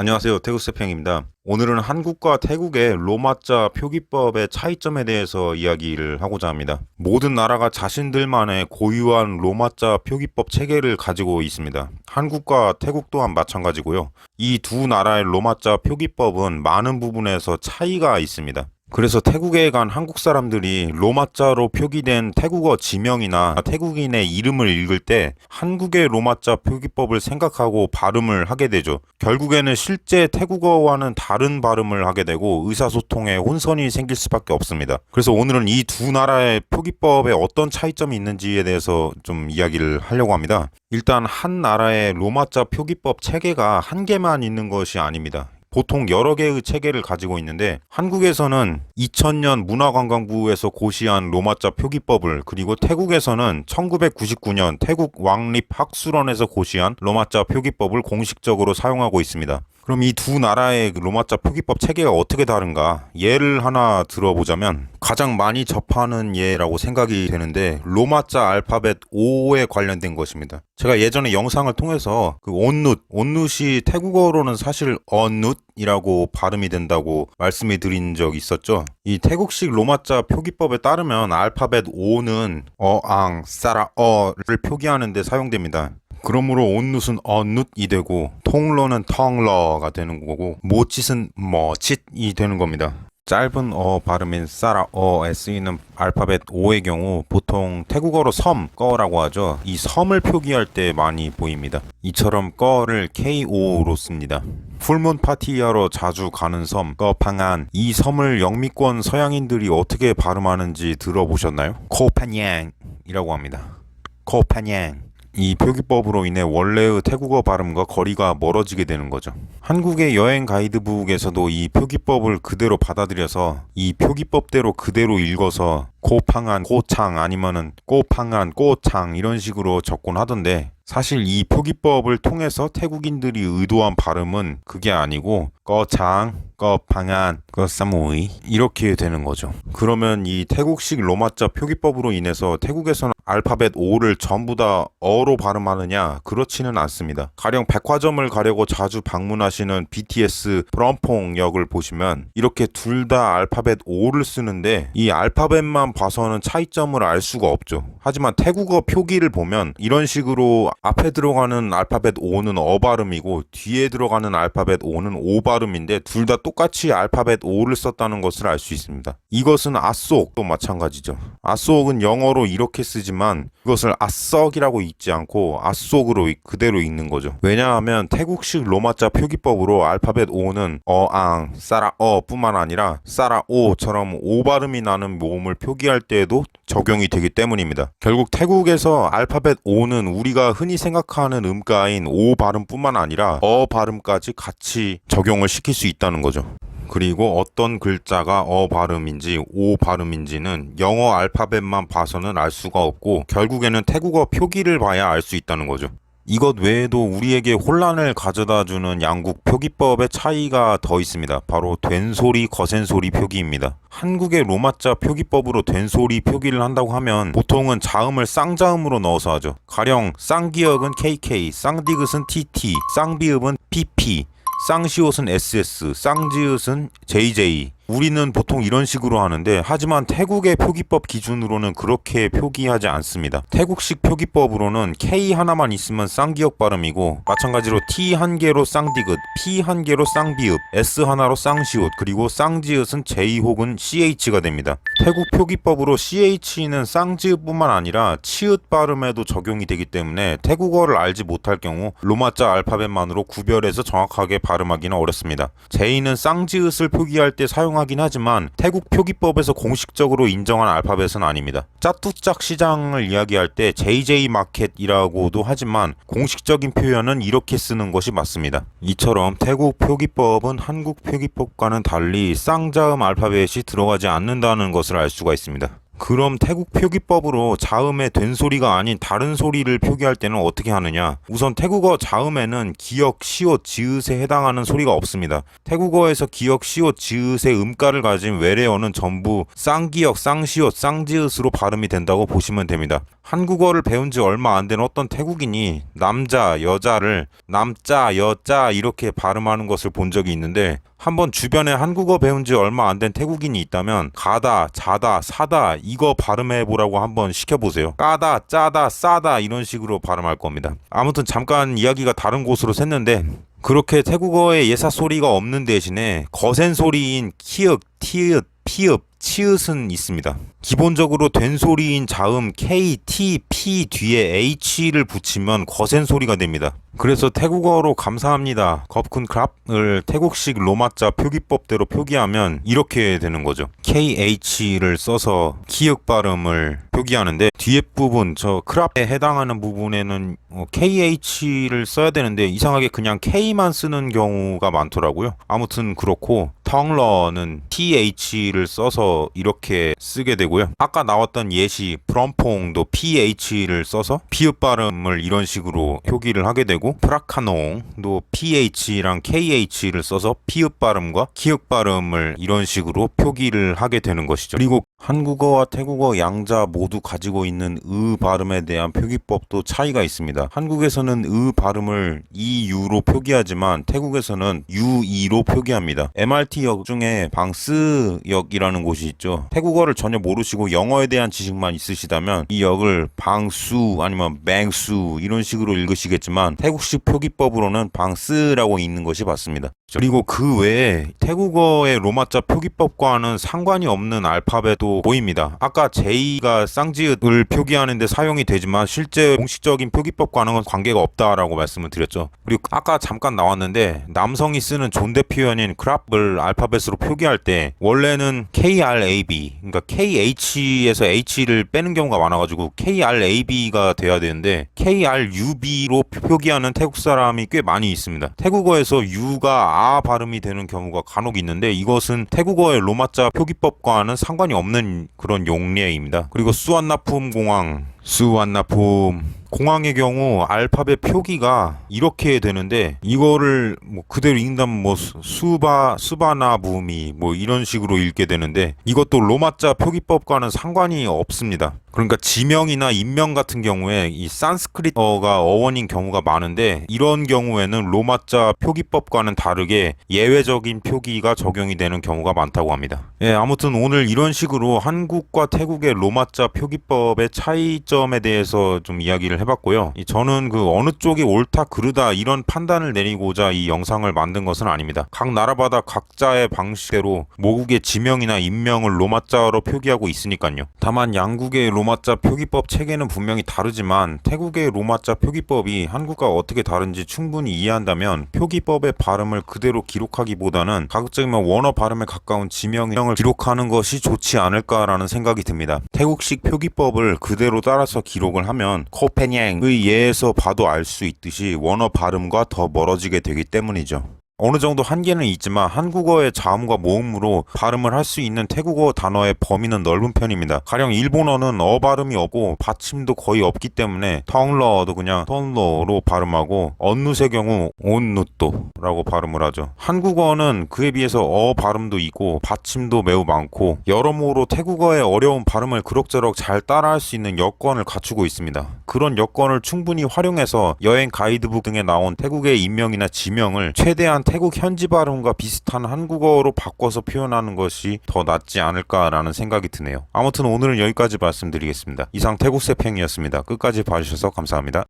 안녕하세요. 태국세평입니다. 오늘은 한국과 태국의 로마자 표기법의 차이점에 대해서 이야기를 하고자 합니다. 모든 나라가 자신들만의 고유한 로마자 표기법 체계를 가지고 있습니다. 한국과 태국 또한 마찬가지고요. 이 두 나라의 로마자 표기법은 많은 부분에서 차이가 있습니다. 그래서 태국에 간 한국 사람들이 로마자로 표기된 태국어 지명이나 태국인의 이름을 읽을 때 한국의 로마자 표기법을 생각하고 발음을 하게 되죠. 결국에는 실제 태국어와는 다른 발음을 하게 되고 의사소통에 혼선이 생길 수밖에 없습니다. 그래서 오늘은 이 두 나라의 표기법에 어떤 차이점이 있는지에 대해서 좀 이야기를 하려고 합니다. 일단 한 나라의 로마자 표기법 체계가 한 개만 있는 것이 아닙니다. 보통 여러 개의 체계를 가지고 있는데 한국에서는 2000년 문화관광부에서 고시한 로마자 표기법을 그리고 태국에서는 1999년 태국 왕립학술원에서 고시한 로마자 표기법을 공식적으로 사용하고 있습니다. 그럼 이 두 나라의 그 로마자 표기법 체계가 어떻게 다른가? 예를 하나 들어보자면 가장 많이 접하는 예라고 생각이 되는데 로마자 알파벳 5에 관련된 것입니다. 제가 예전에 영상을 통해서 그 온누, 온누이 태국어로는 사실 언누이라고 발음이 된다고 말씀을 드린 적이 있었죠. 이 태국식 로마자 표기법에 따르면 알파벳 5는 어앙, 싸라 어를 표기하는 데 사용됩니다. 그러므로 온누은 어누이 되고 통러는 텅러가 되는 거고 모칫은 머칫이 되는 겁니다. 짧은 어 발음인 싸라 어에 쓰이는 알파벳 5의 경우 보통 태국어로 섬, 꺼라고 하죠. 이 섬을 표기할 때 많이 보입니다. 이처럼 꺼를 KO로 씁니다. 풀문 파티하러 자주 가는 섬, 꺼팡안. 이 섬을 영미권 서양인들이 어떻게 발음하는지 들어보셨나요? 코파냥이라고 합니다. 코파냥. 이 표기법으로 인해 원래의 태국어 발음과 거리가 멀어지게 되는 거죠. 한국의 여행 가이드북에서도 이 표기법을 그대로 받아들여서 이 표기법대로 그대로 읽어서 고팡한 고창 아니면은 꼬팡한 꼬창 이런 식으로 접근 하던데 사실 이 표기법을 통해서 태국인들이 의도한 발음은 그게 아니고 꺼창, 꺼팡한, 꺼사무이 이렇게 되는 거죠. 그러면 이 태국식 로마자 표기법으로 인해서 태국에서는 알파벳 5를 전부 다 어로 발음하느냐? 그렇지는 않습니다. 가령 백화점을 가려고 자주 방문하시는 BTS 프롬퐁 역을 보시면 이렇게 둘 다 알파벳 5를 쓰는데 이 알파벳만 봐서는 차이점을 알 수가 없죠. 하지만 태국어 표기를 보면 이런 식으로 앞에 들어가는 알파벳 5는 어 발음이고 뒤에 들어가는 알파벳 5는 오 발음인데 둘 다 똑 같이 알파벳 5를 썼다는 것을 알 수 있습니다. 이것은 아속도 마찬가지죠. 아속은 영어로 이렇게 쓰지만 이것을 아썩이라고 읽지 않고 아속으로 그대로 읽는 거죠. 왜냐하면 태국식 로마자 표기법으로 알파벳 5는 어앙, 싸라 어 뿐만 아니라 싸라 오처럼 오 발음이 나는 모음을 표기할 때에도 적용이 되기 때문입니다. 결국 태국에서 알파벳 5는 우리가 흔히 생각하는 음가인 오 발음뿐만 아니라 어 발음까지 같이 적용을 시킬 수 있다는 거죠. 그리고 어떤 글자가 어 발음인지 오 발음인지는 영어 알파벳만 봐서는 알 수가 없고 결국에는 태국어 표기를 봐야 알 수 있다는 거죠. 이것 외에도 우리에게 혼란을 가져다 주는 양국 표기법의 차이가 더 있습니다. 바로 된소리, 거센소리 표기입니다. 한국의 로마자 표기법으로 된소리 표기를 한다고 하면 보통은 자음을 쌍자음으로 넣어서 하죠. 가령 쌍기역은 KK, 쌍디귿은 TT, 쌍비읍은 PP, 쌍시옷은 SS, 쌍지읒은 JJ. 우리는 보통 이런 식으로 하는데 하지만 태국의 표기법 기준으로는 그렇게 표기하지 않습니다. 태국식 표기법으로는 K 하나만 있으면 쌍기역 발음이고 마찬가지로 T 한 개로 쌍디귿, P 한 개로 쌍비읍, S 하나로 쌍시옷, 그리고 쌍지읒은 J 혹은 CH가 됩니다. 태국 표기법으로 CH는 쌍지읒뿐만 아니라 치읒 발음에도 적용이 되기 때문에 태국어를 알지 못할 경우 로마자 알파벳만으로 구별해서 정확하게 발음하기는 어렵습니다. J는 쌍지읒을 표기할 때 사용하 하긴 하지만 태국 표기법에서 공식적으로 인정한 알파벳은 아닙니다. 짜뚜짝 시장을 이야기할 때 JJ 마켓이라고도 하지만 공식적인 표현은 이렇게 쓰는 것이 맞습니다. 이처럼 태국 표기법은 한국 표기법과는 달리 쌍자음 알파벳이 들어가지 않는다는 것을 알 수가 있습니다. 그럼 태국 표기법으로 자음의 된 소리가 아닌 다른 소리를 표기할 때는 어떻게 하느냐? 우선 태국어 자음에는 기역, 시옷, 지읒에 해당하는 소리가 없습니다. 태국어에서 기역, 시옷, 지읒의 음가를 가진 외래어는 전부 쌍기역, 쌍시옷, 쌍지읒으로 발음이 된다고 보시면 됩니다. 한국어를 배운 지 얼마 안 된 어떤 태국인이 남자, 여자를 남자, 여자 이렇게 발음하는 것을 본 적이 있는데 한번 주변에 한국어 배운 지 얼마 안 된 태국인이 있다면 가다, 자다, 사다 이거 발음해 보라고 한번 시켜보세요. 까다, 짜다, 싸다 이런 식으로 발음할 겁니다. 아무튼 잠깐 이야기가 다른 곳으로 샜는데 그렇게 태국어에 예사 소리가 없는 대신에 거센 소리인 키읔, 티읕, 피읍, 치읓은 있습니다. 기본적으로 된 소리인 자음 K, T, P 뒤에 H를 붙이면 거센 소리가 됩니다. 그래서 태국어로 감사합니다. 겁큰 크랍을 태국식 로마자 표기법대로 표기하면 이렇게 되는 거죠. KH를 써서 키읔 발음을 표기하는데 뒤에 부분 저 크랍에 해당하는 부분에는 어, KH를 써야 되는데 이상하게 그냥 K만 쓰는 경우가 많더라고요. 아무튼 그렇고 텅러는 TH를 써서 이렇게 쓰게 되고요. 아까 나왔던 예시 프롬퐁도 PH를 써서 피읍 발음을 이런 식으로 표기를 하게 되고 프라카농도 PH랑 KH를 써서 피읍 발음과 키읔 발음을 이런 식으로 표기를 하게 되는 것이죠. 그리고 한국어와 태국어 양자 모두 가지고 있는 의 발음에 대한 표기법도 차이가 있습니다. 한국에서는 의 발음을 이유로 표기하지만 태국에서는 유이로 표기합니다. MRT역 중에 방스역이라는 곳이 있죠. 태국어를 전혀 모르시고 영어에 대한 지식만 있으시다면 이 역을 방수 아니면 맹수 이런 식으로 읽으시겠지만 태국식 표기법으로는 방스라고 읽는 것이 맞습니다. 그리고 그 외에 태국어의 로마자 표기법과는 상관이 없는 알파벳도 보입니다. 아까 J가 쌍지읒을 표기하는데 사용이 되지만 실제 공식적인 표기법과는 관계가 없다라고 말씀을 드렸죠. 그리고 아까 잠깐 나왔는데 남성이 쓰는 존대 표현인 크랍을 알파벳으로 표기할 때 원래는 KRAB 그러니까 KH에서 H를 빼는 경우가 많아가지고 KRAB가 돼야 되는데 KRUB로 표기하는 태국 사람이 꽤 많이 있습니다. 태국어에서 U가 아 발음이 되는 경우가 간혹 있는데 이것은 태국어의 로마자 표기법과는 상관이 없는 그런 용례입니다. 그리고 수완나품 공항, 수완나품 공항의 경우 알파벳 표기가 이렇게 되는데 이거를 뭐 그대로 읽는다면 뭐 수- 수바 수바나 부미 뭐 이런 식으로 읽게 되는데 이것도 로마자 표기법과는 상관이 없습니다. 그러니까 지명이나 인명 같은 경우에 이 산스크리트어가 어원인 경우가 많은데 이런 경우에는 로마자 표기법과는 다르게 예외적인 표기가 적용이 되는 경우가 많다고 합니다. 예, 아무튼 오늘 이런 식으로 한국과 태국의 로마자 표기법의 차이 점에 대해서 좀 이야기를 해봤고요. 이 저는 그 어느 쪽이 옳다 그르다 이런 판단을 내리고자 이 영상을 만든 것은 아닙니다. 각 나라마다 각자의 방식대로 모국의 지명이나 인명을 로마자로 표기하고 있으니까요. 다만 양국의 로마자 표기법 체계는 분명히 다르지만 태국의 로마자 표기법이 한국과 어떻게 다른지 충분히 이해한다면 표기법의 발음을 그대로 기록하기보다는 가급적이면 원어 발음에 가까운 지명을 기록하는 것이 좋지 않을까라는 생각이 듭니다. 태국식 표기법을 그대로 따라 서 기록을 하면 코페냥의 예에서 봐도 알 수 있듯이 원어 발음과 더 멀어지게 되기 때문이죠. 어느 정도 한계는 있지만 한국어의 자음과 모음으로 발음을 할 수 있는 태국어 단어의 범위는 넓은 편입니다. 가령 일본어는 어 발음이 없고 받침도 거의 없기 때문에 텅러도 그냥 턴러로 발음하고 언누의 경우 온누또라고 발음을 하죠. 한국어는 그에 비해서 어 발음도 있고 받침도 매우 많고 여러모로 태국어의 어려운 발음을 그럭저럭 잘 따라할 수 있는 여건을 갖추고 있습니다. 그런 여건을 충분히 활용해서 여행 가이드북 등에 나온 태국의 인명이나 지명을 최대한 태국 현지 발음과 비슷한 한국어로 바꿔서 표현하는 것이 더 낫지 않을까라는 생각이 드네요. 아무튼 오늘은 여기까지 말씀드리겠습니다. 이상 태국 세팽이었습니다. 끝까지 봐주셔서 감사합니다.